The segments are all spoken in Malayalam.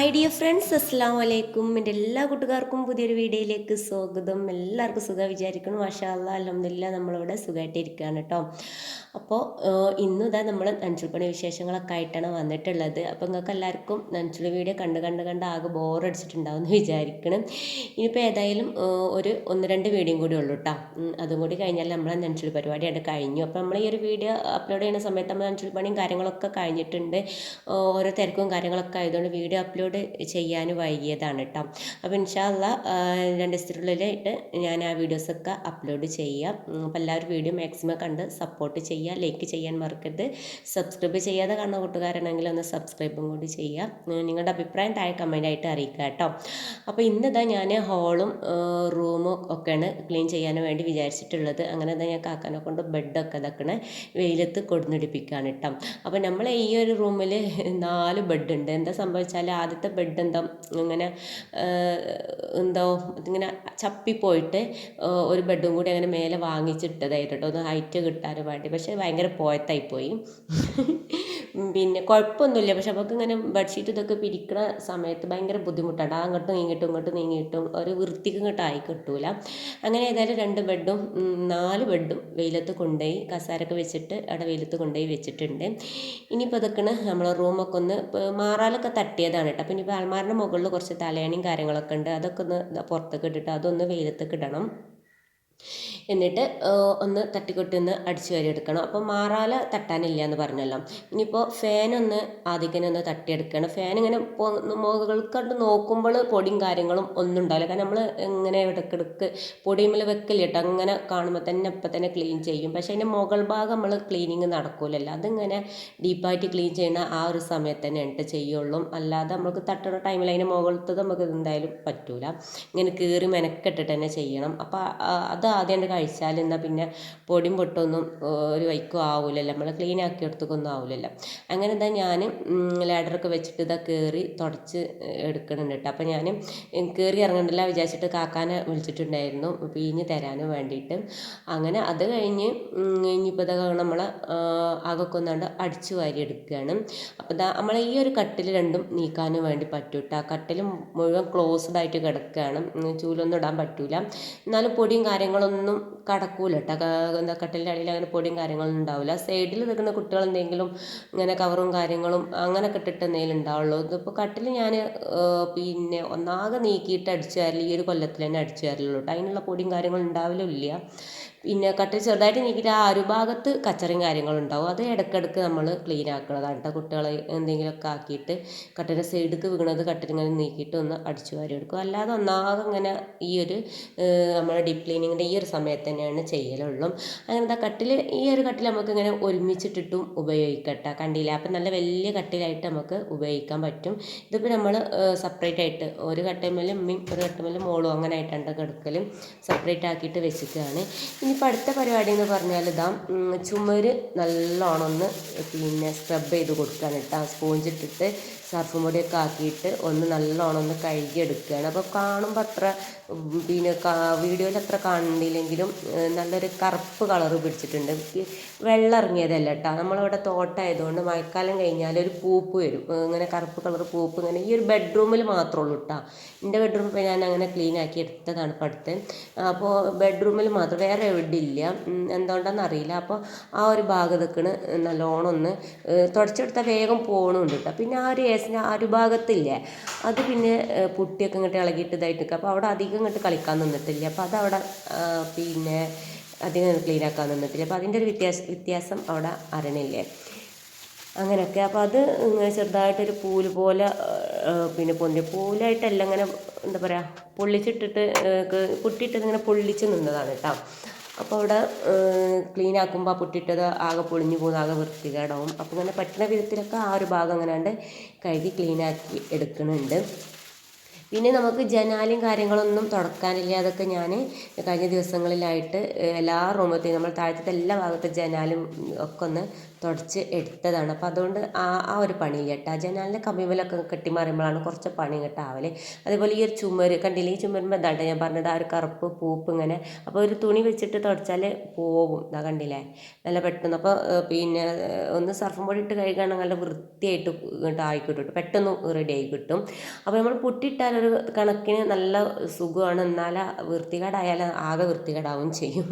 ഹായ് ഡിയർ ഫ്രണ്ട്സ് അസ്സാം വലൈക്കും എന്റെ എല്ലാ കൂട്ടുകാർക്കും പുതിയൊരു വീഡിയോയിലേക്ക് സ്വാഗതം. എല്ലാവർക്കും സുഖം വിചാരിക്കണം മാഷാ അല്ലാ അലഹമില്ല നമ്മളിവിടെ സുഖമായിട്ടിരിക്കുകയാണ് കേട്ടോ. അപ്പോൾ ഇന്ന് ഇതാ നമ്മൾ നഞ്ചുൽപ്പണി വിശേഷങ്ങളൊക്കെ ആയിട്ടാണ് വന്നിട്ടുള്ളത്. അപ്പോൾ നിങ്ങൾക്ക് എല്ലാവർക്കും നഞ്ചുൾ വീഡിയോ കണ്ട് കണ്ട് കണ്ട് ആകെ ബോറടിച്ചിട്ടുണ്ടാവും എന്ന് വിചാരിക്കണം. ഇനിയിപ്പോൾ ഏതായാലും ഒരു ഒന്ന് രണ്ട് വീഡിയോയും കൂടി ഉള്ളൂ കേട്ടോ അതും കൂടി കഴിഞ്ഞാൽ നമ്മളെ നഞ്ചുൾ പരിപാടിയായിട്ട് കഴിഞ്ഞു. അപ്പോൾ നമ്മൾ ഈ ഒരു വീഡിയോ അപ്ലോഡ് ചെയ്യുന്ന സമയത്ത് നമ്മൾ നഞ്ചുൾ പണിയും കാര്യങ്ങളൊക്കെ കഴിഞ്ഞിട്ടുണ്ട്. ഓരോ തിരക്കും കാര്യങ്ങളൊക്കെ ആയതുകൊണ്ട് വീഡിയോ അപ്ലോഡ് ചെയ്യാൻ വൈകിയതാണ് കേട്ടോ അപ്പോൾ ഇൻഷാല്ല രണ്ട് ദിവസത്തിനുള്ളിലായിട്ട് ഞാൻ ആ വീഡിയോസൊക്കെ അപ്ലോഡ് ചെയ്യാം. അപ്പോൾ എല്ലാവരും വീഡിയോ മാക്സിമം കണ്ട് സപ്പോർട്ട് ചെയ്യുക ലൈക്ക് ചെയ്യാൻ മറക്കരുത്. സബ്സ്ക്രൈബ് ചെയ്യാതെ കാണുന്ന കൂട്ടുകാരാണെങ്കിൽ ഒന്ന് സബ്സ്ക്രൈബും കൂടി ചെയ്യുക. നിങ്ങളുടെ അഭിപ്രായം താഴെ കമന്റായിട്ട് അറിയിക്കുക കേട്ടോ. അപ്പോൾ ഇന്നതാ ഞാൻ ഹോളും റൂമും ഒക്കെയാണ് ക്ലീൻ ചെയ്യാൻ വേണ്ടി വിചാരിച്ചിട്ടുള്ളത്. അങ്ങനെ തന്നെ ഞാൻ കാക്കാനെ കൊണ്ട് ബെഡൊക്കെ ഇതാക്കണ. വെയിലത്ത് കൊടുന്നിടിപ്പിക്കുകയാണ് കേട്ടോ. അപ്പോൾ നമ്മൾ ഈ ഒരു റൂമിൽ നാല് ബെഡ് ഉണ്ട്. എന്താ സംഭവിച്ചാൽ ആദ്യത്തെ ബെഡ് എന്താ ഇങ്ങനെ എന്തോ ഇങ്ങനെ ചപ്പിപ്പോയിട്ട് ഒരു ബെഡും കൂടി അങ്ങനെ മേലെ വാങ്ങിച്ചിട്ടതായിട്ടോ ഒന്ന് ഹൈറ്റ് കിട്ടാൻ വേണ്ടി. പക്ഷേ ഭയങ്കര പോയത്തായി പോയി. പിന്നെ കുഴപ്പമൊന്നുമില്ല. പക്ഷെ നമുക്ക് ഇങ്ങനെ ബെഡ്ഷീറ്റ് ഇതൊക്കെ പിരിക്കണ സമയത്ത് ഭയങ്കര ബുദ്ധിമുട്ടാണ്. അങ്ങോട്ടും ഇങ്ങോട്ടും ഇങ്ങോട്ടും നീങ്ങിയിട്ടും ഒരു വൃത്തിക്ക് ഇങ്ങോട്ട് ആയി കിട്ടൂല. അങ്ങനെ ഏതായാലും രണ്ട് ബെഡും നാല് ബെഡും വെയിലത്ത് കൊണ്ടുപോയി കസാരൊക്കെ വെച്ചിട്ട് അവിടെ വെയിലത്ത് കൊണ്ടുപോയി വെച്ചിട്ടുണ്ട്. ഇനിയിപ്പോൾ അതൊക്കെയാണ് നമ്മളെ റൂമൊക്കെ ഒന്ന് മാറാലൊക്കെ തട്ടിയതാണ് കേട്ടോ. അപ്പോൾ ഇനിയിപ്പോൾ അൽമാറിന്റെ മുകളിൽ കുറച്ച് തലയണിയും കാര്യങ്ങളൊക്കെ ഉണ്ട്. അതൊക്കെ ഒന്ന് പുറത്തൊക്കെ ഇട്ടിട്ട് അതൊന്ന് വെയിലത്തൊക്കെ ഇടണം. എന്നിട്ട് ഒന്ന് തട്ടിക്കൊട്ടി ഒന്ന് അടിച്ചു വരി എടുക്കണം. അപ്പോൾ മാറാല തട്ടാനില്ല എന്ന് പറഞ്ഞല്ലോ ഇനിയിപ്പോൾ ഫാനൊന്ന് ആദ്യം ഒന്ന് തട്ടിയെടുക്കണം. ഫാൻ ഇങ്ങനെ മുകൾക്കണ്ട് നോക്കുമ്പോൾ പൊടിയും കാര്യങ്ങളും ഒന്നും ഉണ്ടാവില്ല. കാരണം നമ്മൾ ഇങ്ങനെ ഇടക്കിടക്ക് പൊടിയുമ്മൽ വെക്കില്ല കേട്ടോ അങ്ങനെ കാണുമ്പോൾ തന്നെ ഇപ്പം തന്നെ ക്ലീൻ ചെയ്യും. പക്ഷേ അതിന്റെ മുകൾ ഭാഗം നമ്മൾ ക്ലീനിങ് നടക്കൂലല്ലോ. അതിങ്ങനെ ഡീപ്പായിട്ട് ക്ലീൻ ചെയ്യണ ആ ഒരു സമയത്ത് തന്നെ ഉണ്ട് ചെയ്യുള്ളൂ. അല്ലാതെ നമുക്ക് തട്ടുന്ന ടൈമിൽ അതിന്റെ മുകളിലത്തത് നമുക്ക് എന്തായാലും പറ്റൂല. ഇങ്ങനെ കീറി മെനക്കെട്ടിട്ട് തന്നെ ചെയ്യണം. അപ്പോൾ അത് ആദ്യം കഴിച്ചാൽ എന്നാൽ പിന്നെ പൊടിയും പൊട്ടൊന്നും ഒരു വൈക്കും ആവില്ലല്ലോ നമ്മൾ ക്ലീൻ ആക്കി എടുത്തൊക്കൊന്നും ആവില്ലല്ലോ അങ്ങനെ ഇതാ ഞാൻ ലാഡറൊക്കെ വെച്ചിട്ട് ഇതാ കയറി തുടച്ച് എടുക്കണുണ്ട് കേട്ടോ. അപ്പോൾ ഞാൻ കയറി ഇറങ്ങണ്ടല്ല വിചാരിച്ചിട്ട് കാക്കാനെ വിളിച്ചിട്ടുണ്ടായിരുന്നു. പിഴിഞ്ഞ് തരാനും വേണ്ടിയിട്ട്. അങ്ങനെ അത് കഴിഞ്ഞ് ഇനിയിപ്പോൾ ഇതൊക്കെ നമ്മൾ ആകൊക്കെ ഒന്നാണ്ട് അടിച്ചു വാരി എടുക്കുകയാണ്. അപ്പോൾ ഇതാ നമ്മൾ ഈ ഒരു കട്ടിൽ രണ്ടും നീക്കാനും വേണ്ടി പറ്റും കേട്ടോ. ആ കട്ടിൽ മുഴുവൻ ക്ലോസ്ഡ് ആയിട്ട് കിടക്കുകയാണ്. ചൂലൊന്നും ഇടാൻ പറ്റൂല. എന്നാലും പൊടിയും കാര്യങ്ങളൊന്നും കടക്കൂല കേട്ടോ എന്താ കട്ടിലിന്റെ അടിയിൽ അങ്ങനെ പൊടിയും കാര്യങ്ങളൊന്നും ഉണ്ടാവില്ല സൈഡിൽ നിൽക്കുന്ന കുട്ടികൾ എന്തെങ്കിലും ഇങ്ങനെ കവറും കാര്യങ്ങളും അങ്ങനെ ഇട്ടിട്ട് എന്തെങ്കിലും ഉണ്ടാവുള്ളൂ. ഇതിപ്പോൾ കട്ടിൽ ഞാൻ പിന്നെ ഒന്നാകെ നീക്കിയിട്ട് അടിച്ചു തരൽ ഈ ഒരു കൊല്ലത്തിൽ തന്നെ അടിച്ചു തരലുള്ളൂ കേട്ടോ അതിനുള്ള പൊടിയും കാര്യങ്ങളും ഉണ്ടാവില്ല പിന്നെ കട്ടിൽ ചെറുതായിട്ട് നീക്കിയിട്ട് ആ അരുഭാഗത്ത് കച്ചറയും കാര്യങ്ങളും ഉണ്ടാവും. അത് ഇടയ്ക്കിടയ്ക്ക് നമ്മൾ ക്ലീൻ ആക്കണതാണ്. കേട്ടോ കുട്ടികളെ എന്തെങ്കിലുമൊക്കെ ആക്കിയിട്ട് കട്ടിന്റെ സൈഡിലേക്ക് വീണത് കട്ടിലിങ്ങനെ നീക്കിയിട്ട് ഒന്ന് അടിച്ചു വാരി എടുക്കും അല്ലാതെ ഒന്നാകെ ഇങ്ങനെ ഈ ഒരു നമ്മുടെ ഡീപ്പ് ക്ലീനിങ്ങിന്റെ ഈ ഒരു സമയത്ത് തന്നെയാണ് ചെയ്യലുള്ളൂ. അങ്ങനെ എന്താ കട്ടിൽ ഈ ഒരു കട്ടിൽ നമുക്ക് ഇങ്ങനെ ഒരുമിച്ചിട്ടിട്ടും ഉപയോഗിക്കട്ടെ. കണ്ടില്ല? അപ്പം നല്ല വലിയ കട്ടിലായിട്ട് നമുക്ക് ഉപയോഗിക്കാൻ പറ്റും. ഇതിപ്പോൾ നമ്മൾ സെപ്പറേറ്റ് ആയിട്ട് ഒരു കട്ടമേലും ഉമ്മയും ഒരു കട്ടമേലും മോളും അങ്ങനെ ആയിട്ടാണ് കിടക്കലും. സെപ്പറേറ്റ് ആക്കിയിട്ട് വെച്ചിട്ടാണ്. ഇനിയിപ്പോൾ അടുത്ത പരിപാടി എന്ന് പറഞ്ഞാൽ ഇതാ ചുമര് നല്ലോണം ഒന്ന് പിന്നെ സ്ക്രബ് ചെയ്ത് കൊടുക്കുകയാണ് കേട്ടോ. സ്പോഞ്ച് ഇട്ടിട്ട് സർഫും പൊടിയൊക്കെ ആക്കിയിട്ട് ഒന്ന് നല്ലോണം ഒന്ന് കഴുകിയെടുക്കുകയാണ്. അപ്പോൾ കാണുമ്പോൾ അത്ര പിന്നെ വീഡിയോയിൽ അത്ര കാണുന്നില്ലെങ്കിലും നല്ലൊരു കറുപ്പ് കളറ് പിടിച്ചിട്ടുണ്ട്. വെള്ളം ഇറങ്ങിയതല്ല കേട്ടോ. നമ്മളിവിടെ തോട്ടമായതുകൊണ്ട് മഴക്കാലം കഴിഞ്ഞാൽ ഒരു പൂപ്പ് വരും. ഇങ്ങനെ കറുപ്പ് കളർ പൂപ്പ് ഇങ്ങനെ ഈ ഒരു ബെഡ്റൂമിൽ മാത്രമേ ഉള്ളൂ കേട്ടോ. എന്റെ ബെഡ്റൂം ഞാൻ അങ്ങനെ ക്ലീൻ ആക്കി എടുത്തതാണ് പഠിത്തം. അപ്പോൾ ബെഡ്റൂമിൽ മാത്രം വേറെ ഉം, എന്തുകൊണ്ടാണെന്ന് അറിയില്ല. അപ്പോൾ ആ ഒരു ഭാഗം നിൽക്കണ് നല്ലോണം ഒന്ന് തുടച്ചെടുത്താൽ വേഗം പോകണമെന്ന് കേട്ടോ പിന്നെ ആ ഒരു ഏസിന്റെ ആ ഒരു ഭാഗത്തില്ലേ അത് പിന്നെ പുട്ടിയൊക്കെ ഇങ്ങോട്ട് ഇളകിയിട്ട് ഇതായിട്ട് നിൽക്കുക അപ്പോൾ അവിടെ അധികം ഇങ്ങോട്ട് കളിക്കാൻ നിന്നിട്ടില്ല. അപ്പോൾ അതവിടെ പിന്നെ അധികം ക്ലീൻ ആക്കാൻ നിന്നിട്ടില്ല. അപ്പോൾ അതിന്റെ ഒരു വ്യത്യാസം വ്യത്യാസം അവിടെ അറിയണില്ലേ അങ്ങനെയൊക്കെ അപ്പോൾ അത് ഇങ്ങനെ ചെറുതായിട്ടൊരു പൂൽ പോലെ പിന്നെ പൊന്തി പൂലായിട്ടല്ല ഇങ്ങനെ എന്താ പറയുക പൊള്ളിച്ചിട്ടിട്ട് പുട്ടിയിട്ടത് പൊള്ളിച്ച് നിന്നതാണ് കേട്ടോ അപ്പോൾ അവിടെ ക്ലീൻ ആക്കുമ്പോൾ ആ ആകെ പൊളിഞ്ഞു പോകുന്ന ആകെ വൃത്തികേടാവും. അപ്പോൾ ഇങ്ങനെ പറ്റുന്ന വിധത്തിലൊക്കെ ആ ഒരു ഭാഗം അങ്ങനെ കഴുകി ക്ലീൻ ആക്കി എടുക്കുന്നുണ്ട്. പിന്നെ നമുക്ക് ജനാലും കാര്യങ്ങളൊന്നും തുറക്കാനില്ല അതൊക്കെ ഞാൻ കഴിഞ്ഞ ദിവസങ്ങളിലായിട്ട് എല്ലാ റൂമത്തെയും നമ്മൾ താഴത്തെ എല്ലാ ഭാഗത്തെ ജനാലും ഒക്കെ ഒന്ന് തുടച്ച് എടുത്തതാണ്. അപ്പോൾ അതുകൊണ്ട് ആ ആ ഒരു പണിയില്ല കേട്ടോ. ജനാലിന്റെ കമ്പിമലൊക്കെ കെട്ടി മാറുമ്പോഴാണ് കുറച്ച് പണി കേട്ടാവൽ അതേപോലെ ഈ ഒരു ചുമര് കണ്ടില്ലേ? ഈ ചുമരുമ്പോൾ എന്താട്ടെ ഞാൻ പറഞ്ഞത്? ആ ഒരു കറുപ്പ് പൂപ്പ് ഇങ്ങനെ. അപ്പോൾ ഒരു തുണി വെച്ചിട്ട് തുടച്ചാൽ പോകും. ഇതാ കണ്ടില്ലേ? നല്ല പെട്ടെന്ന്. അപ്പോൾ പിന്നെ ഒന്ന് സർഫും പൊടി ഇട്ട് കഴുകുകയാണെങ്കിൽ നല്ല വൃത്തിയായിട്ട് ഇങ്ങോട്ട് ആയി പെട്ടെന്ന് റെഡി ആയി കിട്ടും. അപ്പോൾ നമ്മൾ പുട്ടിട്ടാൽ ഒരു കണക്കിന് നല്ല സുഖമാണ്. എന്നാൽ വൃത്തികേടായാൽ ആകെ വൃത്തികേടാവുകയും ചെയ്യും.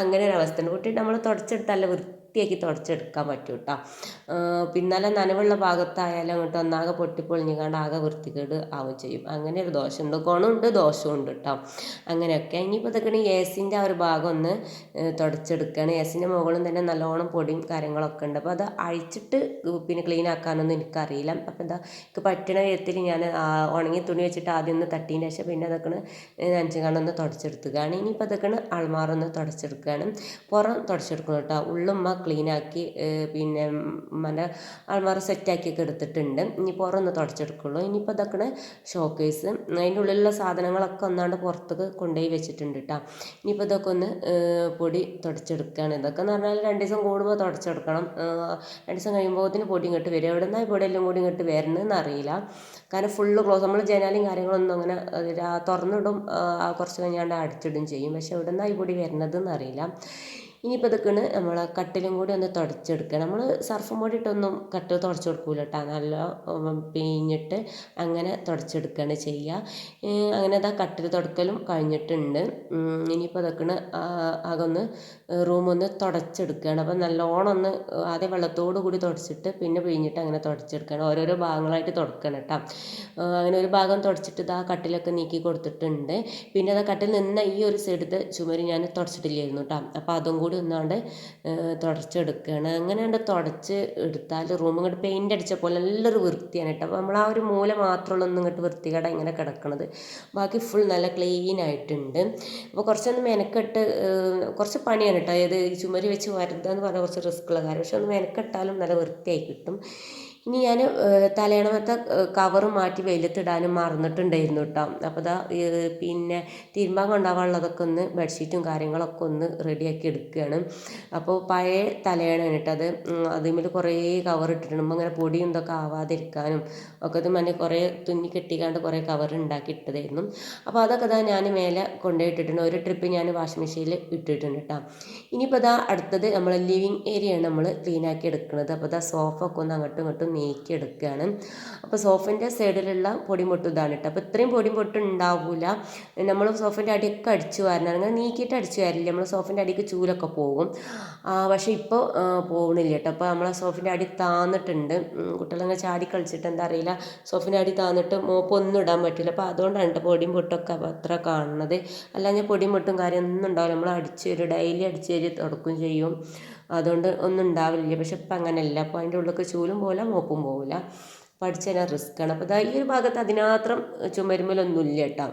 അങ്ങനെ ഒരു അവസ്ഥയുണ്ട് കുട്ടി നമ്മൾ തുടച്ചെടുത്താൽ വൃത്തി വൃത്തിയാക്കി തുടച്ചെടുക്കാൻ പറ്റും കേട്ടോ പിന്നാലെ നനവുള്ള ഭാഗത്തായാലും അങ്ങോട്ട് ഒന്നാകെ പൊട്ടിപ്പൊളിഞ്ഞുകൊണ്ട് ആകെ വൃത്തികേട് ആവുകയും ചെയ്യും. അങ്ങനെ ഒരു ദോഷമുണ്ട് ഗുണമുണ്ട് ദോഷമുണ്ട് കേട്ടോ അങ്ങനെയൊക്കെ. ഇനിയിപ്പോൾ ഇതൊക്കെ എ സിന്റെ ആ ഒരു ഭാഗം ഒന്ന് തുടച്ചെടുക്കുകയാണ് എ സിന്റെ മുകളിൽ തന്നെ നല്ലോണം പൊടിയും കാര്യങ്ങളൊക്കെ ഉണ്ട്. അപ്പോൾ അത് അഴിച്ചിട്ട് പിന്നെ ക്ലീൻ ആക്കാനൊന്നും എനിക്കറിയില്ല. അപ്പോൾ എന്താ എനിക്ക് പറ്റണ വിധത്തിൽ ഞാൻ ഉണങ്ങി തുണി വെച്ചിട്ട് ആദ്യം ഒന്ന് തട്ടീന്റെ ശേഷം പിന്നെ അതൊക്കെ നനച്ചുകൊണ്ട് ഒന്ന് തുടച്ചെടുത്തുകയാണ് ഇനിയിപ്പോൾ അതൊക്കെ അൾമാറൊന്ന് തുടച്ചെടുക്കുകയാണ് പുറം തുടച്ചെടുക്കണം കേട്ടോ ഉള്ളുമ്മ ക്ലീനാക്കി പിന്നെ മറ്റേ അൾമാറ സെറ്റാക്കിയൊക്കെ എടുത്തിട്ടുണ്ട്. ഇനി പുറമൊന്ന് തുടച്ചെടുക്കുള്ളൂ. ഇനിയിപ്പോൾ ഇതൊക്കെ ഷോക്കേസ്. അതിന്റെ ഉള്ളിലുള്ള സാധനങ്ങളൊക്കെ ഒന്നാണ്ട് പുറത്തേക്ക് കൊണ്ടുപോയി വെച്ചിട്ടുണ്ട് കേട്ടോ ഇനിയിപ്പോൾ ഇതൊക്കെ ഒന്ന് പൊടി തുടച്ചെടുക്കുകയാണ് ഇതൊക്കെ എന്ന് പറഞ്ഞാൽ രണ്ട് ദിവസം കൂടുമ്പോൾ തുടച്ചെടുക്കണം. രണ്ട് ദിവസം കഴിയുമ്പോൾ ഇതിന് പൊടി ഇങ്ങോട്ട് വരും. എവിടെ നിന്നാണ് പൊടി എല്ലാം കൂടി ഇങ്ങോട്ട് വരണമെന്ന് അറിയില്ല. കാരണം ഫുള്ള് ക്ലോസ് നമ്മൾ ജനാലും കാര്യങ്ങളൊന്നും അങ്ങനെ തുറന്നിടും കുറച്ച് കഴിഞ്ഞാണ്ട് അടച്ചിടും ചെയ്യും. പക്ഷെ എവിടെ നിന്നാണ് ഈ പൊടി വരുന്നതെന്ന് അറിയില്ല. ഇനിയിപ്പോൾ ഇതൊക്കെയാണ് നമ്മൾ കട്ടിലും കൂടി ഒന്ന് തുടച്ചെടുക്കുക. നമ്മൾ സർഫും ഇട്ടൊന്നും കട്ടിൽ തുടച്ച് കൊടുക്കൂല കേട്ടോ നല്ല പിഴിഞ്ഞിട്ട് അങ്ങനെ തുടച്ചെടുക്കുകയാണ് ചെയ്യുക. അങ്ങനെ അതാ കട്ടിൽ തുടക്കലും കഴിഞ്ഞിട്ടുണ്ട്. ഇനിയിപ്പോൾ ഇതൊക്കെയാണ് അതൊന്ന് റൂമൊന്ന് തുടച്ചെടുക്കുകയാണ്. അപ്പോൾ നല്ലോണം ഒന്ന് ആദ്യം വെള്ളത്തോട് കൂടി തുടച്ചിട്ട് പിന്നെ പിഴിഞ്ഞിട്ട് അങ്ങനെ തുടച്ചെടുക്കുകയാണ്. ഓരോരോ ഭാഗങ്ങളായിട്ട് തുടക്കണം കേട്ടോ അങ്ങനെ ഒരു ഭാഗം തുടച്ചിട്ട് ഇതാ കട്ടിലൊക്കെ നീക്കി കൊടുത്തിട്ടുണ്ട്. പിന്നെ അത് കട്ടിൽ നിന്ന ഈ ഒരു സൈഡത്തെ ചുമര് ഞാൻ തുടച്ചിട്ടില്ലായിരുന്നു കേട്ടോ അപ്പോൾ അതും കൂടി കൂടി എടുക്കുകയാണ് തുടച്ചെടുക്കുകയാണ് അങ്ങനെയാണ്ട് തുടച്ച് എടുത്താൽ റൂം ഇങ്ങോട്ട് പെയിന്റ് അടിച്ച പോലെ നല്ലൊരു വൃത്തിയാണ് കേട്ടോ. അപ്പോൾ നമ്മൾ ആ ഒരു മൂല മാത്രമുള്ള ഒന്നും ഇങ്ങോട്ട് വൃത്തികേട ഇങ്ങനെ കിടക്കണത്. ബാക്കി ഫുൾ നല്ല ക്ലീൻ ആയിട്ടുണ്ട്. അപ്പോൾ കുറച്ചൊന്ന് മെനക്കെട്ട് കുറച്ച് പണിയാണ് കേട്ടോ. അതായത് ചുമരി വെച്ച് വരുത്തുക എന്ന് പറഞ്ഞാൽ കുറച്ച് റിസ്ക്കുള്ള കാര്യം. പക്ഷെ ഒന്ന് മെനക്കെട്ടാലും നല്ല വൃത്തിയായി കിട്ടും. ഇനി ഞാൻ തലയണമത്തെ കവറ് മാറ്റി വെയിലത്തിടാനും മറന്നിട്ടുണ്ടായിരുന്നു കേട്ടോ അപ്പോൾ ഇതാ പിന്നെ തിരുമ്പാൻ കൊണ്ടാവാനുള്ളതൊക്കെ ഒന്ന് ബെഡ്ഷീറ്റും കാര്യങ്ങളൊക്കെ ഒന്ന് റെഡിയാക്കി എടുക്കുകയാണ് അപ്പോൾ പഴയ തലയണ കേട്ടോ അത്. അതിന്മേൽ കുറേ കവർ ഇട്ടിട്ടുണ്ട്. അങ്ങനെ പൊടിയും ഇതൊക്കെ ആവാതിരിക്കാനും ഒക്കെ ഇത് മനെ കുറേ തുന്നി കെട്ടിക്കാണ്ട് കുറേ കവർ ഉണ്ടാക്കി ഇട്ടതായിരുന്നു. അപ്പോൾ അതൊക്കെ ഇതാ ഞാൻ മേലെ കൊണ്ടുപോയിട്ടിട്ടുണ്ട്. ഒരു ട്രിപ്പ് ഞാൻ വാഷിംഗ് മെഷീനിൽ ഇട്ടിട്ടുണ്ട് കേട്ടോ ഇനിയിപ്പോൾ ഇതാ അടുത്തത് നമ്മൾ ലിവിങ് ഏരിയയാണ് നമ്മൾ ക്ലീനാക്കി എടുക്കുന്നത് അപ്പോൾ ഇതാ സോഫ ഒക്കെ ഒന്ന് അങ്ങോട്ടും ഇങ്ങോട്ടും നീക്കിയെടുക്കുകയാണ്. അപ്പോൾ സോഫിന്റെ സൈഡിലുള്ള പൊടിമുട്ട് ഇതാണ് കേട്ടോ. അപ്പോൾ ഇത്രയും പൊടിമുട്ട് ഉണ്ടാവില്ല നമ്മൾ സോഫിന്റെ അടിയൊക്കെ അടിച്ചു വാരണം. അങ്ങനെ നീക്കിയിട്ട് അടിച്ചു വരില്ല. നമ്മൾ സോഫിന്റെ അടിക്ക് ചൂലൊക്കെ പോകും. പക്ഷേ ഇപ്പോൾ പോകണില്ല കേട്ടോ. അപ്പോൾ നമ്മളെ സോഫിന്റെ അടി താന്നിട്ടുണ്ട്. കുട്ടികളങ്ങനെ ചാടി കളിച്ചിട്ട് എന്താ അറിയില്ല. സോഫിന്റെ അടി താന്നിട്ട് മോപ്പ് ഒന്നും ഇടാൻ പറ്റില്ല. അപ്പോൾ അതുകൊണ്ടാണ് കേട്ടോ പൊടിയും പൊട്ടൊക്കെ അത്ര കാണുന്നത്. അല്ലാതെ പൊടിയും പൊട്ടും കാര്യം ഒന്നും ഉണ്ടാവില്ല. നമ്മൾ അടിച്ചു വരും. ഡെയിലി അടിച്ചു തരും തുടക്കും ചെയ്യും. അതുകൊണ്ട് ഒന്നും ഉണ്ടാവില്ല. പക്ഷെ ഇപ്പം അങ്ങനെയല്ല അപ്പോൾ അതിന്റെ ഉള്ളിലൊക്കെ ചൂലും പോലെ മോപ്പും പോകില്ല പഠിച്ചു തരാൻ റിസ്ക്കാണ്. അപ്പോൾ ഈ ഒരു ഭാഗത്ത് അതിനാത്രം ചുമരുമ്മലൊന്നുമില്ല കേട്ടോ.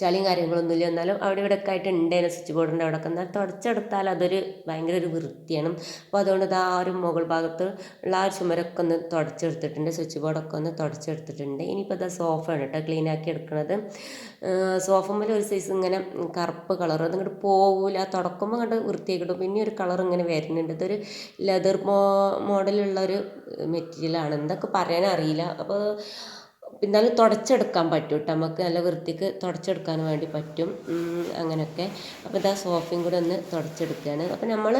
ചളിയും കാര്യങ്ങളൊന്നുമില്ല. എന്നാലും അവിടെ ഇവിടെ ഒക്കെ ആയിട്ട് ഉണ്ടേനെ സ്വിച്ച് ബോർഡിന്റെ അവിടെ എന്നാൽ തുടച്ചെടുത്താൽ അതൊരു ഭയങ്കര ഒരു വൃത്തിയാണ്. അപ്പോൾ അതുകൊണ്ട് ആ ഒരു മുകൾ ഭാഗത്ത് ഉള്ള ആ ചുമരൊക്കെ ഒന്ന് തുടച്ചെടുത്തിട്ടുണ്ട്. സ്വിച്ച് ബോർഡൊക്കെ ഒന്ന് തുടച്ചെടുത്തിട്ടുണ്ട്. ഇനിയിപ്പോൾ ഇതാ സോഫയാണ് കേട്ടോ ക്ലീൻ ആക്കി എടുക്കുന്നത് സോഫമ്മൽ ഒരു സൈസ് ഇങ്ങനെ കറുപ്പ് കളർ. അതിങ്ങോട്ട് പോകില്ല തുടക്കുമ്പോൾ കണ്ട് വൃത്തിയാക്കിയിട്ടും പിന്നെ ഒരു കളർ ഇങ്ങനെ വരുന്നുണ്ട്. ഇതൊരു ലെതർ മോ മോഡലുള്ള ഒരു മെറ്റീരിയലാണ് എന്തൊക്കെ പറയാനറിയില്ല. അപ്പോൾ എന്നാലും തുടച്ചെടുക്കാൻ പറ്റും കേട്ടോ നമുക്ക് നല്ല വൃത്തിക്ക് തുടച്ചെടുക്കാൻ വേണ്ടി പറ്റും. അങ്ങനെയൊക്കെ. അപ്പോൾ ഇതാ സോഫയും കൂടെ ഒന്ന് തുടച്ചെടുക്കുകയാണ് അപ്പോൾ നമ്മൾ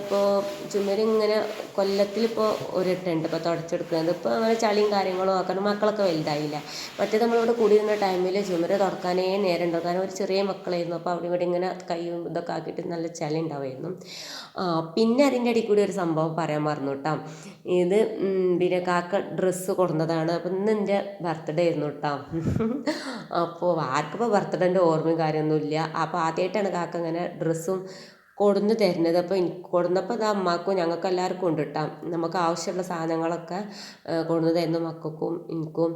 ഇപ്പോൾ ചുമരിങ്ങനെ കൊല്ലത്തിൽ ഇപ്പോൾ ഒരിട്ടുണ്ട് ഇപ്പോൾ തുടച്ചെടുക്കുന്നത്. ഇപ്പോൾ അങ്ങനെ ചളിയും കാര്യങ്ങളും ആക്കണം മക്കളൊക്കെ വലുതായില്ല. മറ്റേ നമ്മളിവിടെ കൂടിയിരുന്ന ടൈമിൽ ചുമര് തുറക്കാനേ നേരം ഉണ്ടാവും കാരണം ഒരു ചെറിയ മക്കളായിരുന്നു. അപ്പോൾ അവിടെ ഇവിടെ ഇങ്ങനെ കൈയും ഇതൊക്കെ ആക്കിയിട്ട് നല്ല ചളി ഉണ്ടാവുമായിരുന്നു. പിന്നെ അതിന്റെ ഇടയിൽ കൂടി ഒരു സംഭവം പറയാൻ മറന്നു കേട്ടോ ഇത് പിന്നെ കാക്ക ഡ്രസ്സ് കൊടുന്നതാണ്. അപ്പം ഇന്ന് എന്റെ ബർത്ത്ഡേ ആയിരുന്നു കേട്ടോ അപ്പോൾ ആർക്കിപ്പോൾ ബർത്ത്ഡേന്റെ ഓർമ്മയും കാര്യമൊന്നുമില്ല. അപ്പോൾ ആദ്യമായിട്ടാണ് കാക്ക അങ്ങനെ ഡ്രസ്സും കൊടുന്ന് തരുന്നത്. അപ്പോൾ എനിക്ക് കൊടുന്നപ്പോൾ അത് അമ്മാക്കും ഞങ്ങൾക്ക് എല്ലാവർക്കും ഉണ്ട് കേട്ടോ നമുക്ക് ആവശ്യമുള്ള സാധനങ്ങളൊക്കെ കൊടുന്ന് തരുന്ന മക്കൾക്കും എനിക്കും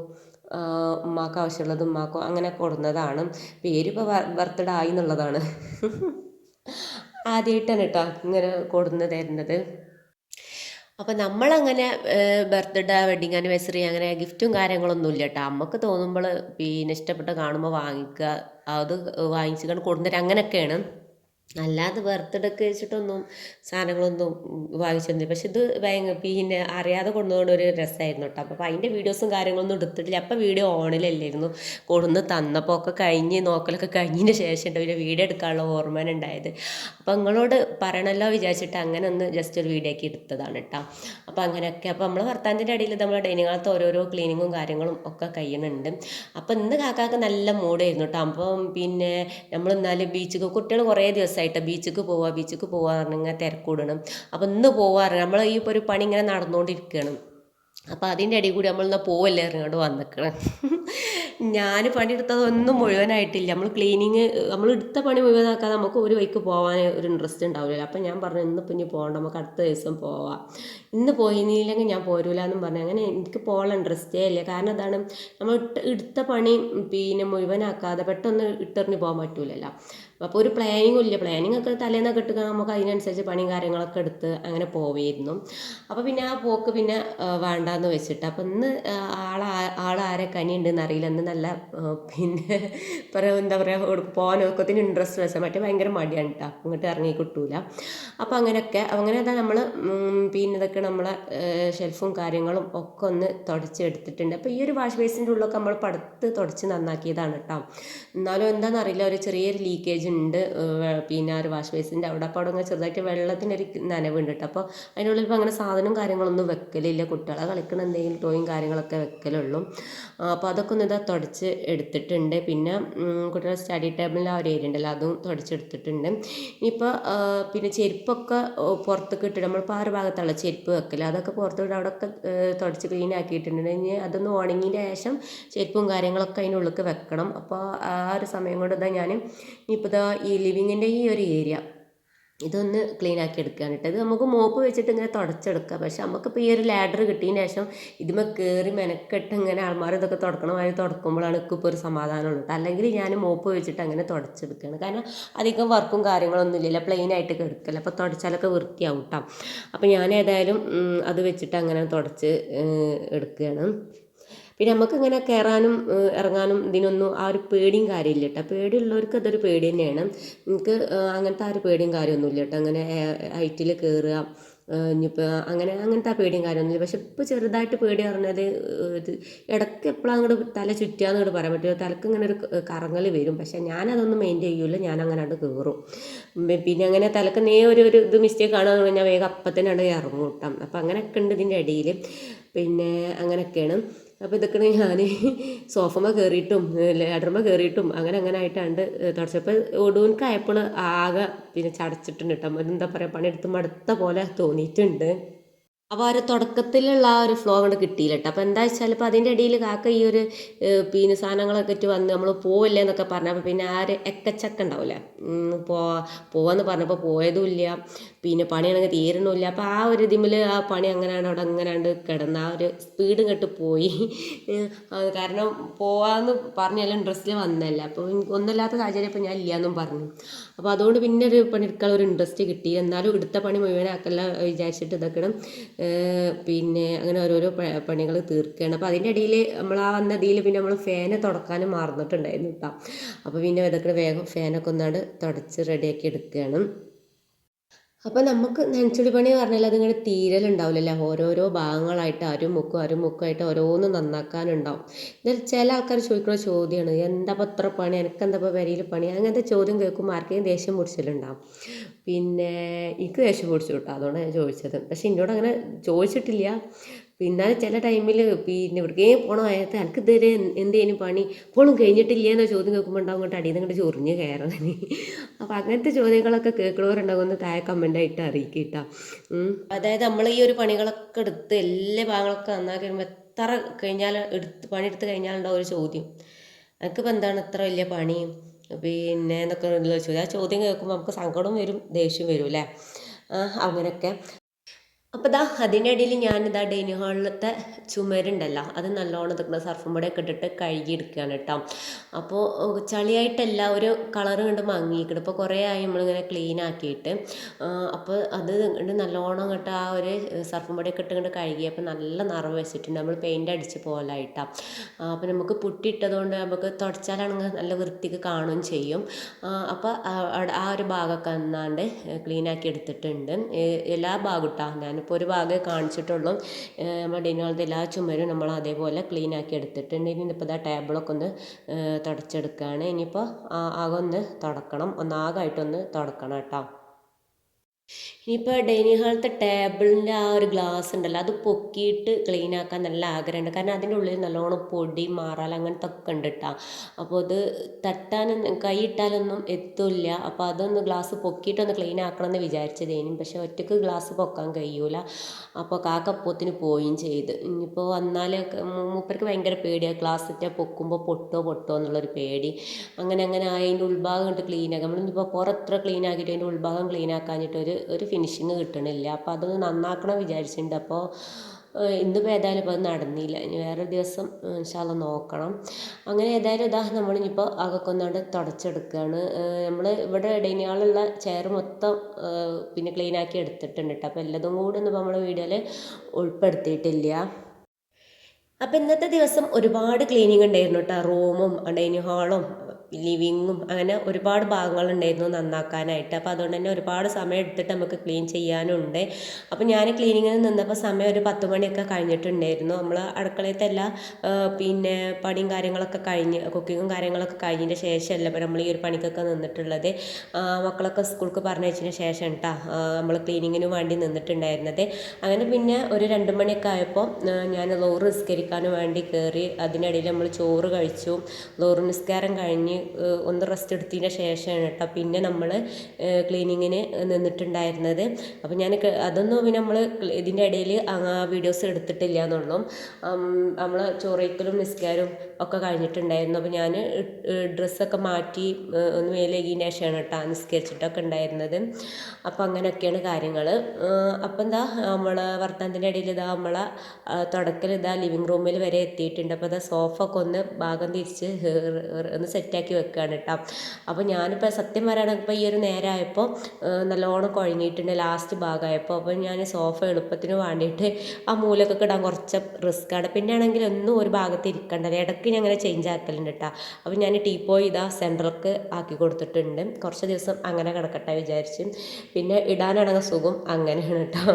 ഉമ്മാക്ക് ആവശ്യമുള്ളത് ഉമ്മാക്കും അങ്ങനെ കൊടുന്നതാണ്. പേരിപ്പോൾ ബർത്ത്ഡേ ആയി എന്നുള്ളതാണ്. ആദ്യമായിട്ടാണ് കേട്ടോ ഇങ്ങനെ കൊടുന്ന് തരുന്നത്. അപ്പം നമ്മളങ്ങനെ ബർത്ത്ഡേ വെഡിങ് ആനിവേഴ്സറി അങ്ങനെ ഗിഫ്റ്റും കാര്യങ്ങളൊന്നും ഇല്ല കേട്ടോ അമ്മയ്ക്ക് തോന്നുമ്പോൾ പിന്നെ ഇഷ്ടപ്പെട്ട് കാണുമ്പോൾ വാങ്ങിക്കുക അത് വാങ്ങിച്ചു കൊണ്ട് കൊണ്ടുവരിക അങ്ങനെയൊക്കെയാണ്. അല്ലാതെ ബർത്ത്ഡേക്ക് വെച്ചിട്ടൊന്നും സാധനങ്ങളൊന്നും വാങ്ങിച്ചൊന്നുമില്ല. പക്ഷെ ഇത് ഭയങ്കര പിന്നെ അറിയാതെ കൊണ്ടുപോകുന്ന ഒരു രസമായിരുന്നു കേട്ടോ. അപ്പോൾ അതിന്റെ വീഡിയോസും കാര്യങ്ങളൊന്നും എടുത്തിട്ടില്ല. അപ്പോൾ വീഡിയോ ഓണിലല്ലായിരുന്നു. കൊണ്ടുവന്ന് തന്നപ്പോൾ ഒക്കെ കഴിഞ്ഞ് നോക്കലൊക്കെ കഴിഞ്ഞതിന് ശേഷം പിന്നെ വീഡിയോ എടുക്കാനുള്ള ഓർമ്മ ഉണ്ടായത്. അപ്പോൾ നിങ്ങളോട് പറയണമല്ലോ വിചാരിച്ചിട്ട് അങ്ങനെ ഒന്ന് ജസ്റ്റ് ഒരു വീഡിയോ ഒക്കെ എടുത്തതാണ് കേട്ടോ. അപ്പോൾ അങ്ങനെയൊക്കെ. അപ്പോൾ നമ്മൾ വർത്താനത്തിന്റെ ഇടയിൽ നമ്മൾ ഡൈനിങ് കാലത്ത് ഓരോരോ ക്ലീനിങ്ങും കാര്യങ്ങളും ഒക്കെ കഴിയുന്നുണ്ട്. അപ്പോൾ ഇന്ന് കാക്കാക്ക് നല്ല മൂടായിരുന്നു കേട്ടോ. അപ്പം പിന്നെ നമ്മൾ എന്നാലും ബീച്ചിൽ കുട്ടികൾ കുറേ ദിവസമായിട്ട് ബീച്ചിക്ക് പോവുക ബീച്ചിക്ക് പോവുക പറഞ്ഞിങ്ങനെ തിരക്കൂടണം. അപ്പോൾ ഇന്ന് പോവാറ് നമ്മൾ ഈ ഒരു പണി ഇങ്ങനെ നടന്നുകൊണ്ടിരിക്കുകയാണ് അപ്പോൾ അതിന്റെ ഇടയിൽ കൂടി നമ്മളിന്ന് പോവല്ലേ ഇറങ്ങോട്ട് വന്നിക്കണം. ഞാൻ പണിയെടുത്തതൊന്നും മുഴുവനായിട്ടില്ല. നമ്മൾ ക്ലീനിങ് നമ്മൾ എടുത്ത പണി മുഴുവനാക്കാതെ നമുക്ക് ഒരു വൈക്ക് പോകാൻ ഒരു ഇൻട്രസ്റ്റ് ഉണ്ടാവില്ല അപ്പം ഞാൻ പറഞ്ഞു ഇന്ന് ഇനി പോകണ്ട നമുക്ക് അടുത്ത ദിവസം പോവാം. ഇന്ന് പോയില്ലെങ്കിൽ ഞാൻ പോരൂല എന്നും പറഞ്ഞു. അങ്ങനെ എനിക്ക് പോകാൻ ഇൻട്രസ്റ്റേ ഇല്ല. കാരണം അതാണ് നമ്മൾ എടുത്ത പണി പിന്നെ മുഴുവനാക്കാതെ പെട്ടെന്ന് ഇട്ടെറിഞ്ഞ് പോകാൻ പറ്റൂലല്ലോ. അപ്പോൾ ഒരു പ്ലാനിങ്ങും ഇല്ല. പ്ലാനിങ് ഒക്കെ തലേന്നൊക്കെ ഇട്ട് നമുക്ക് അതിനനുസരിച്ച് പണിയും കാര്യങ്ങളൊക്കെ എടുത്ത് അങ്ങനെ പോവായിരുന്നു അപ്പോൾ പിന്നെ ആ പോക്ക് പിന്നെ വേണ്ടാന്ന് വെച്ചിട്ട്. അപ്പം ഇന്ന് ആൾ ആൾ ആരെ കനി ഉണ്ടെന്ന് അറിയില്ല. ഇന്ന് നല്ല പിന്നെ പറയാ എന്താ പറയുക പോകാനൊക്കത്തിന് ഇൻട്രസ്റ്റ് വെച്ചാൽ മറ്റേ ഭയങ്കര മടിയാണ് കേട്ടോ ഇങ്ങോട്ട് ഇറങ്ങി കിട്ടൂല. അപ്പോൾ അങ്ങനെയൊക്കെ അങ്ങനെ അതാ നമ്മൾ പിന്നെ ഇതൊക്കെ നമ്മളെ ഷെൽഫും കാര്യങ്ങളും ഒക്കെ ഒന്ന് തുടച്ചെടുത്തിട്ടുണ്ട്. അപ്പോൾ ഈ ഒരു വാഷ് ബേസിന്റെ ഉള്ളൊക്കെ നമ്മൾ പടുത്ത് തുടച്ച് നന്നാക്കിയതാണ് കേട്ടോ എന്നാലും എന്താണെന്നറിയില്ല ഒരു ചെറിയൊരു ലീക്കേജ് ഉണ്ട് പിന്നെ ഒരു വാഷ് ബേസിന്റെ അവിടെ. അപ്പോൾ അവിടെ ചെറുതായിട്ട് വെള്ളത്തിനൊരു നനവുണ്ട് കേട്ടോ. അപ്പോൾ അതിനുള്ളിൽ ഇപ്പോൾ അങ്ങനെ സാധനവും കാര്യങ്ങളൊന്നും വെക്കലില്ല. കുട്ടികളെ കളിക്കണ എന്തെങ്കിലും ടോയും കാര്യങ്ങളൊക്കെ വെക്കലുള്ളൂ. അപ്പോൾ അതൊക്കെ ഒന്ന് ഇതാ തുടച്ച് എടുത്തിട്ടുണ്ട്. പിന്നെ കുട്ടികളുടെ സ്റ്റഡി ടേബിളിൽ ആ ഒരു ഏരിയ ഉണ്ടല്ലോ അതും തുടച്ചെടുത്തിട്ടുണ്ട്. ഇനിയിപ്പോൾ പിന്നെ ചെരുപ്പൊക്കെ പുറത്തേക്ക് ഇട്ടിട്ട് നമ്മളിപ്പോൾ ആ ഒരു ഭാഗത്തുള്ള ചെരുപ്പ് വെക്കൽ. അതൊക്കെ പുറത്തോട്ട് അവിടെ ഒക്കെ തുടച്ച് ക്ലീൻ ആക്കിയിട്ടുണ്ട്. ഇനി അതൊന്ന് ഉണങ്ങിന്റെ ശേഷം ചെരുപ്പും കാര്യങ്ങളൊക്കെ അതിനുള്ളിൽ വെക്കണം. അപ്പോൾ ആ ഒരു സമയം കൊണ്ട് ഇതാ ഞാൻ ഇനിയിപ്പോൾ ഇതാ ഈ ലിവിങ്ങിന്റെ ഈ ഒരു ഏരിയ. ഇതൊന്ന് ക്ലീൻ ആക്കി എടുക്കുകയാണ് കേട്ടോ ഇത് നമുക്ക് മോപ്പ് വെച്ചിട്ട് ഇങ്ങനെ തുടച്ചെടുക്കാം. പക്ഷെ നമുക്കിപ്പോൾ ഈ ഒരു ലാഡർ കിട്ടിയതിന് ശേഷം ഇതുമേ കയറി മെനക്കെട്ട് ഇങ്ങനെ ആൾമാർ ഇതൊക്കെ തുടക്കണമായി തുടക്കുമ്പോഴാണ് ഇപ്പോൾ ഒരു സമാധാനമുള്ളൂ അല്ലെങ്കിൽ ഞാൻ മോപ്പ് വെച്ചിട്ട് അങ്ങനെ തുടച്ചെടുക്കുകയാണ് കാരണം അധികം വർക്കും കാര്യങ്ങളൊന്നും ഇല്ലല്ലോ. പ്ലെയിൻ ആയിട്ട് കിടക്കല്ല. അപ്പോൾ തുടച്ചാലൊക്കെ വൃത്തിയാവും കേട്ടോ അപ്പോൾ ഞാൻ ഏതായാലും അത് വെച്ചിട്ട് അങ്ങനെ തുടച്ച് എടുക്കുകയാണ് പിന്നെ നമുക്ക് ഇങ്ങനെ കയറാനും ഇറങ്ങാനും ഇതിനൊന്നും ആ ഒരു പേടിയും കാര്യമില്ല കേട്ടോ പേടിയുള്ളവർക്ക് അതൊരു പേടി തന്നെയാണ്. ഏഹ്, അങ്ങനത്തെ ആ ഒരു പേടിയും കാര്യമൊന്നുമില്ല കേട്ടോ അങ്ങനെ ഹൈറ്റിൽ കയറുക ഇനിയിപ്പോൾ അങ്ങനെ അങ്ങനത്തെ പേടിയും കാര്യമൊന്നുമില്ല. പക്ഷെ ഇപ്പോൾ ചെറുതായിട്ട് പേടി പറഞ്ഞത് ഇത് ഇടയ്ക്ക് എപ്പോഴും അങ്ങോട്ട് തല ചുറ്റുക അങ്ങോട്ട് പറയാൻ പറ്റും. തലക്ക് ഇങ്ങനെ ഒരു കറങ്ങൽ വരും. പക്ഷെ ഞാനതൊന്നും മെയിന്റെയിൻ ചെയ്യൂല. ഞാൻ അങ്ങനെ അങ്ങോട്ട് കയറും പിന്നെ അങ്ങനെ തലക്ക് നേ ഒരു ഒരു ഇത് മിസ്റ്റേക്ക് കാണുക ഞാൻ വേഗം അപ്പത്തന്നെ അങ്ങോട്ട് ഇറങ്ങും കേട്ടോ അപ്പോൾ അങ്ങനെയൊക്കെ ഉണ്ട് ഇതിന്റെ ഇടയിൽ പിന്നെ അങ്ങനെയൊക്കെയാണ്. അപ്പോൾ ഇതൊക്കെ ഞാൻ സോഫമ്മ കയറിയിട്ടും ലാഡർമ കയറിയിട്ടും അങ്ങനെ അങ്ങനെ ആയിട്ടാണ്ട് തുടച്ചപ്പോൾ ഒടുവിനക്കായപ്പോൾ ആകെ പിന്നെ ചടച്ചിട്ടുണ്ട് കേട്ടോ എന്താ പറയുക പണിയെടുത്ത് മടുത്ത പോലെ തോന്നിയിട്ടുണ്ട്. അപ്പോൾ ഒരു തുടക്കത്തിലുള്ള ആ ഒരു ഫ്ലോ അങ്ങോട്ട് കിട്ടിയില്ല കേട്ടോ അപ്പോൾ എന്താ വെച്ചാൽ ഇപ്പോൾ അതിന്റെ ഇടയിൽ കാക്ക ഈ ഒരു പിന്നെ സാധനങ്ങളൊക്കെ ഇട്ട് വന്ന് നമ്മൾ പോവില്ലേ എന്നൊക്കെ പറഞ്ഞപ്പോൾ പിന്നെ ആ ഒരു എക്കച്ചക്ക ഉണ്ടാവില്ലേ പോ പോവാന്ന് പറഞ്ഞപ്പോൾ പോയതുമില്ല. പിന്നെ പണിയാണെങ്കിൽ തീരണമില്ല അപ്പോൾ ആ ഒരു ഇതിമിൽ ആ പണി അങ്ങനെയാണ് അവിടെ അങ്ങനെയാണ്ട് കിടന്ന് ആ ഒരു സ്പീഡ് ഇങ്ങോട്ട് പോയി. കാരണം പോവാന്ന് പറഞ്ഞാലും ഡ്രസ്സിൽ വന്നല്ല? അപ്പോൾ ഒന്നുമില്ലാത്ത സാഹചര്യം ഇപ്പോൾ ഞാൻ ഇല്ലയെന്നും പറഞ്ഞു. അപ്പോൾ അതുകൊണ്ട് പിന്നെ ഒരു പണിയെടുക്കാൻ ഒരു ഇൻട്രസ്റ്റ് കിട്ടി. എന്നാലും എടുത്ത പണി മുഴുവനാക്കല്ല വിചാരിച്ചിട്ട് ഇതാക്കണം. പിന്നെ അങ്ങനെ ഓരോരോ പണികൾ തീർക്കുകയാണ് അപ്പോൾ അതിന്റെ ഇടയിൽ നമ്മൾ ആ ഇതിൽ പിന്നെ നമ്മൾ ഫാന് തുടക്കാനും മറന്നിട്ടുണ്ടായിരുന്നു കേട്ടോ അപ്പോൾ പിന്നെ ഇതൊക്കെ വേഗം ഫാനൊക്കെ ഒന്നാണ്ട് തുടച്ച് റെഡിയാക്കി എടുക്കുകയാണ് അപ്പോൾ നമുക്ക് നെഞ്ചുടി പണി പറഞ്ഞാൽ അതിങ്ങനെ തീരലുണ്ടാവില്ലല്ലേ? ഓരോരോ ഭാഗങ്ങളായിട്ട് അരും മുക്കും അരും മുക്കുമായിട്ട് ഓരോന്നും നന്നാക്കാനുണ്ടാവും. എന്നാൽ ചില ആൾക്കാർ ചോദിക്കുന്ന ചോദ്യമാണ് എന്താ ഇത്ര പണി? എനിക്കെന്താ ഇപ്പോൾ പെരയിൽ പണി? അങ്ങനത്തെ ചോദ്യം കേൾക്കുമ്പോൾ ആർക്കെങ്കിലും ദേഷ്യം പിടിച്ചിട്ടുണ്ടാവും പിന്നെ എനിക്ക് ദേഷ്യം പിടിച്ചു കേട്ടോ അതുകൊണ്ടാണ് ഞാൻ ചോദിച്ചത്. പക്ഷെ എന്നോട് അങ്ങനെ ചോദിച്ചിട്ടില്ല. പിന്നെ ചില ടൈമിൽ പിന്നെ ഇവിടേക്കും പോണ നേരത്തെ എനിക്ക് ഇതുവരെ എന്തെങ്കിലും പണി? ഇപ്പോഴും കഴിഞ്ഞിട്ടില്ല എന്ന ചോദ്യം കേൾക്കുമ്പോൾ ഉണ്ടാവും അങ്ങോട്ട് അടിയിൽ നിന്ന് ചൊറിഞ്ഞ് കയറണേ അപ്പോൾ അങ്ങനത്തെ ചോദ്യങ്ങളൊക്കെ കേൾക്കണവരുണ്ടാകുമെന്ന് താഴെ കമന്റായിട്ട് അറിയിക്കുക അതായത് നമ്മൾ ഈ ഒരു പണികളൊക്കെ എടുത്ത് എല്ലാ ഭാഗങ്ങളൊക്കെ നന്നാക്കി എത്ര കഴിഞ്ഞാൽ എടുത്ത് പണിയെടുത്ത് കഴിഞ്ഞാലുണ്ടാവും ഒരു ചോദ്യം. എനിക്കിപ്പോൾ എന്താണ് ഇത്ര വലിയ പണി? പിന്നെ എന്നൊക്കെ ചോദ്യം? ആ ചോദ്യം കേൾക്കുമ്പോൾ നമുക്ക് സങ്കടം വരും ദേഷ്യം വരും അല്ലേ? അങ്ങനെയൊക്കെ അപ്പോൾ ദാ അതിനിടയിൽ ഞാനിതാ ഡൈനിങ് ഹാളിലത്തെ ചുമരുണ്ടല്ലോ അത് നല്ലോണം ഇതൊക്കെ സർഫും പൊടിയൊക്കെ ഇട്ടിട്ട് കഴുകിയെടുക്കുകയാണ് കേട്ടോ. അപ്പോൾ ചളിയായിട്ടല്ല ഒരു കളറ് കണ്ട് മങ്ങിയിട്ട് ഇപ്പോൾ കുറേ ആയി നമ്മളിങ്ങനെ ക്ലീൻ ആക്കിയിട്ട് അപ്പോൾ അത് കണ്ട് നല്ലോണം ഇങ്ങോട്ട് ആ ഒരു സർഫും പൊടിയൊക്കെ ഇട്ട് കണ്ട് കഴുകിയപ്പോൾ നല്ല നിറവ് വെച്ചിട്ടുണ്ട്. നമ്മൾ പെയിന്റ് അടിച്ച് പോലായിട്ടാണ് അപ്പോൾ നമുക്ക് പുട്ടിയിട്ടതുകൊണ്ട് നമുക്ക് തുടച്ചാലാണെങ്കിൽ നല്ല വൃത്തിക്ക് കാണുകയും ചെയ്യും. അപ്പോൾ ആ ഒരു ഭാഗമൊക്കെ നന്നാണ്ട് ക്ലീൻ ആക്കി എടുത്തിട്ടുണ്ട്. എല്ലാ ഭാഗം ഇട്ടാ ഞാൻ ഇപ്പോൾ ഒരു ഭാഗമേ കാണിച്ചിട്ടുള്ളൂ. നമ്മുടെ ഡിനോളത്തെ എല്ലാ ചുമരും നമ്മൾ അതേപോലെ ക്ലീൻ ആക്കി എടുത്തിട്ടുണ്ട്. ഇനി ഇപ്പോൾ ഇതാ ടേബിളൊക്കെ ഒന്ന് തുടച്ചെടുക്കുകയാണ് ഇനിയിപ്പോൾ ആകെ ഒന്ന് തുടക്കണം. ഒന്നാകായിട്ടൊന്ന് തുടക്കണം കേട്ടോ. ഇനിയിപ്പോൾ ഡൈനിങ് ഹാളത്തെ ടേബിളിന്റെ ആ ഒരു ഗ്ലാസ് ഉണ്ടല്ലോ അത് പൊക്കിയിട്ട് ക്ലീൻ ആക്കാൻ നല്ല ആഗ്രഹമുണ്ട്. കാരണം അതിന്റെ ഉള്ളിൽ നല്ലോണം പൊടി മാറാൽ അങ്ങനത്തെ ഒക്കെ ഉണ്ട് കേട്ടോ അപ്പോൾ അത് തട്ടാനൊന്നും കൈ ഇട്ടാലൊന്നും എത്തില്ല. അപ്പോൾ അതൊന്ന് ഗ്ലാസ് പൊക്കിയിട്ടൊന്ന് ക്ലീൻ ആക്കണം എന്ന് വിചാരിച്ചതേനും പക്ഷേ ഒറ്റയ്ക്ക് ഗ്ലാസ് പൊക്കാൻ കഴിയൂല. അപ്പോൾ കാക്കപ്പോത്തിന് പോയും ചെയ്ത്. ഇനിയിപ്പോൾ വന്നാൽ മൂപ്പർക്ക് ഭയങ്കര പേടിയാണ് ഗ്ലാസ് ഇട്ടാൽ പൊക്കുമ്പോൾ പൊട്ടോ പൊട്ടോ എന്നുള്ളൊരു പേടി. അങ്ങനെ അങ്ങനെ അതിന്റെ ഉൾഭാഗം ഇട്ട് ക്ലീൻ ആക്കാം നമ്മളിപ്പോൾ പുറത്ര ക്ലീൻ ആക്കിയിട്ട് അതിന്റെ ഉൾഭാഗം ക്ലീൻ ആക്കാഞ്ഞിട്ട് ഒരു ഫിനിഷിങ് കിട്ടണില്ല. അപ്പോൾ അതൊന്ന് നന്നാക്കണം വിചാരിച്ചിട്ടുണ്ട്. അപ്പോൾ ഇന്നിപ്പോൾ ഏതായാലും ഇപ്പോൾ അത് നടന്നില്ല. ഇനി വേറൊരു ദിവസം ഇൻഷാല്ല നോക്കണം. അങ്ങനെ ഏതായാലും ഇതാ നമ്മളിനിപ്പോൾ അതൊക്കെ ഒന്നാണ്ട് തുടച്ചെടുക്കുകയാണ് നമ്മൾ ഇവിടെ ഹാളുള്ള ചെയർ മൊത്തം പിന്നെ ക്ലീൻ ആക്കി എടുത്തിട്ടുണ്ട് കേട്ടോ അപ്പോൾ എല്ലതും കൂടി ഒന്നും നമ്മൾ വീഡിയോയിൽ ഉൾപ്പെടുത്തിയിട്ടില്ല. അപ്പോൾ ഇന്നത്തെ ദിവസം ഒരുപാട് ക്ലീനിങ് ഉണ്ടായിരുന്നു കേട്ടോ റൂമും ഡൈനിങ് ഹാളും ലിവിങ്ങും അങ്ങനെ ഒരുപാട് ഭാഗങ്ങളുണ്ടായിരുന്നു നന്നാക്കാനായിട്ട്. അപ്പോൾ അതുകൊണ്ട് തന്നെ ഒരുപാട് സമയം എടുത്തിട്ട് നമുക്ക് ക്ലീൻ ചെയ്യാനുണ്ട്. അപ്പോൾ ഞാൻ ക്ലീനിങ്ങിന് നിന്നപ്പോൾ സമയം ഒരു പത്ത് മണിയൊക്കെ കഴിഞ്ഞിട്ടുണ്ടായിരുന്നു. നമ്മൾ അടുക്കളയത്തെ പിന്നെ പണിയും കാര്യങ്ങളൊക്കെ കഴിഞ്ഞ് കുക്കിങ്ങും കാര്യങ്ങളൊക്കെ കഴിഞ്ഞതിന്റെ ശേഷമല്ല ഇപ്പോൾ നമ്മൾ ഈ ഒരു പണിക്കൊക്കെ നിന്നിട്ടുള്ളത്. മക്കളൊക്കെ സ്കൂൾക്ക് പറഞ്ഞയച്ചതിന് ശേഷം കേട്ടോ നമ്മൾ ക്ലീനിങ്ങിന് വേണ്ടി നിന്നിട്ടുണ്ടായിരുന്നത്. അങ്ങനെ പിന്നെ ഒരു രണ്ട് മണിയൊക്കെ ആയപ്പോൾ ഞാൻ ലോറ് നിസ്കരിക്കാൻ വേണ്ടി കയറി അതിനിടയിൽ നമ്മൾ ചോറ് കഴിച്ചു. ലോറ് നിസ്കാരം കഴിഞ്ഞ് ഒന്ന് റെസ്റ്റ് എടുത്തതിന് ശേഷമാണ് കേട്ടോ പിന്നെ നമ്മൾ ക്ലീനിങ്ങിന് നിന്നിട്ടുണ്ടായിരുന്നത്. അപ്പോൾ ഞാൻ അതൊന്നും പിന്നെ നമ്മൾ ഇതിന്റെ ഇടയിൽ വീഡിയോസ് എടുത്തിട്ടില്ല എന്നുള്ളൂ നമ്മൾ ചോറയ്ക്കലും നിസ്കാരവും ഒക്കെ കഴിഞ്ഞിട്ടുണ്ടായിരുന്നു. അപ്പോൾ ഞാൻ ഡ്രസ്സൊക്കെ മാറ്റി ഒന്ന് മേലേകിന് ശേഷമാണ് കേട്ടോ നിസ്കരിച്ചിട്ടൊക്കെ ഉണ്ടായിരുന്നത്. അപ്പോൾ അങ്ങനെയൊക്കെയാണ് കാര്യങ്ങൾ അപ്പോൾ എന്താ നമ്മൾ വർത്തമാനത്തിന്റെ ഇടയിൽ ഇതാ നമ്മളെ തുടക്കൽ ഇതാ ലിവിങ് റൂമിൽ വരെ എത്തിയിട്ടുണ്ട്. അപ്പോൾ അതാ സോഫ ഒക്കെ ഒന്ന് ഭാഗം തിരിച്ച് ഒന്ന് സെറ്റാക്കി റെഡിയാക്കി വെക്കുകയാണ് കേട്ടോ. അപ്പോൾ ഞാനിപ്പോൾ സത്യം പറയുകയാണെങ്കിൽ ഇപ്പോൾ ഈ ഒരു നേരമായപ്പോൾ നല്ലോണം കുഴങ്ങിയിട്ടുണ്ട് ലാസ്റ്റ് ഭാഗമായപ്പോൾ അപ്പോൾ ഞാൻ സോഫ എളുപ്പത്തിന് വേണ്ടിയിട്ട് ആ മൂലക്കൊക്കെ ഇടാൻ കുറച്ച് റിസ്ക്കാണ് പിന്നെ ആണെങ്കിൽ ഒന്നും ഒരു ഭാഗത്ത് ഇരിക്കണ്ടല്ലോ ഇടയ്ക്ക് ഞാൻ അങ്ങനെ ചേഞ്ച് ആക്കലുണ്ട് കേട്ടോ. അപ്പോൾ ഞാൻ ടീപ്പോയി ഇതാ സെൻട്രൽക്ക് ആക്കി കൊടുത്തിട്ടുണ്ട്. കുറച്ച് ദിവസം അങ്ങനെ കിടക്കട്ടെ വിചാരിച്ച്. പിന്നെ ഇടാനാണെങ്കിൽ സുഖം അങ്ങനെയാണ് കേട്ടോ.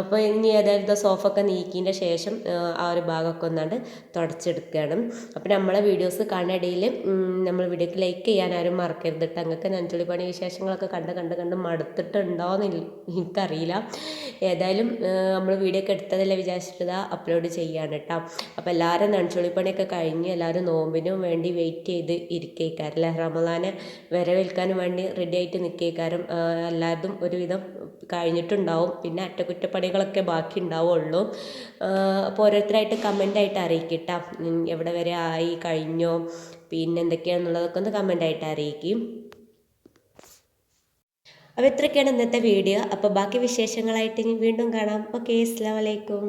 അപ്പോൾ ഇനി ഏതായാലും സോഫ ഒക്കെ നീക്കിയതിന്റെ ശേഷം ആ ഒരു ഭാഗമൊക്കെ ഒന്നാണ്ട് തുടച്ചെടുക്കുകയാണ്. അപ്പോൾ നമ്മളെ വീഡിയോസ് കാണാനിടയിൽ നമ്മൾ വീഡിയോക്ക് ലൈക്ക് ചെയ്യാൻ ആരും മറക്കരുത് കേട്ടോ നിങ്ങൾക്ക് നഞ്ചുളി പണി വിശേഷങ്ങളൊക്കെ കണ്ട് കണ്ട് കണ്ട് മടുത്തിട്ടുണ്ടോയെന്ന് എനിക്കറിയില്ല. ഏതായാലും നമ്മൾ വീഡിയോ ഒക്കെ എടുത്തതല്ലേ വിചാരിച്ചിട്ട് അപ്ലോഡ് ചെയ്യാണ് കേട്ടോ അപ്പോൾ എല്ലാവരും നഞ്ചുളി പണിയൊക്കെ കഴിഞ്ഞ് എല്ലാവരും നോമ്പിനും വേണ്ടി വെയിറ്റ് ചെയ്ത് ഇരിക്കേക്കാരല്ലേ റമദാനെ വരവേൽക്കാനും വേണ്ടി റെഡി ആയിട്ട് നിൽക്കേക്കാരും എല്ലാവരും ഒരുവിധം കഴിഞ്ഞിട്ടുണ്ടാവും. പിന്നെ അറ്റകുറ്റപ്പണികളൊക്കെ ബാക്കി ഉണ്ടാവുള്ളൂ അപ്പോൾ ഓരോരുത്തരായിട്ട് കമന്റായിട്ട് അറിയിക്കട്ടോ എവിടെ വരെ ആയി കഴിഞ്ഞോ? പിന്നെ എന്തൊക്കെയാണെന്നുള്ളതൊക്കെ ഒന്ന് കമന്റായിട്ട് അറിയിക്കും. അപ്പോൾ ഇത്രയൊക്കെയാണ് ഇന്നത്തെ വീഡിയോ അപ്പോൾ ബാക്കി വിശേഷങ്ങളായിട്ട് ഇനി വീണ്ടും കാണാം. ഓക്കെ അസ്സാം വലൈക്കും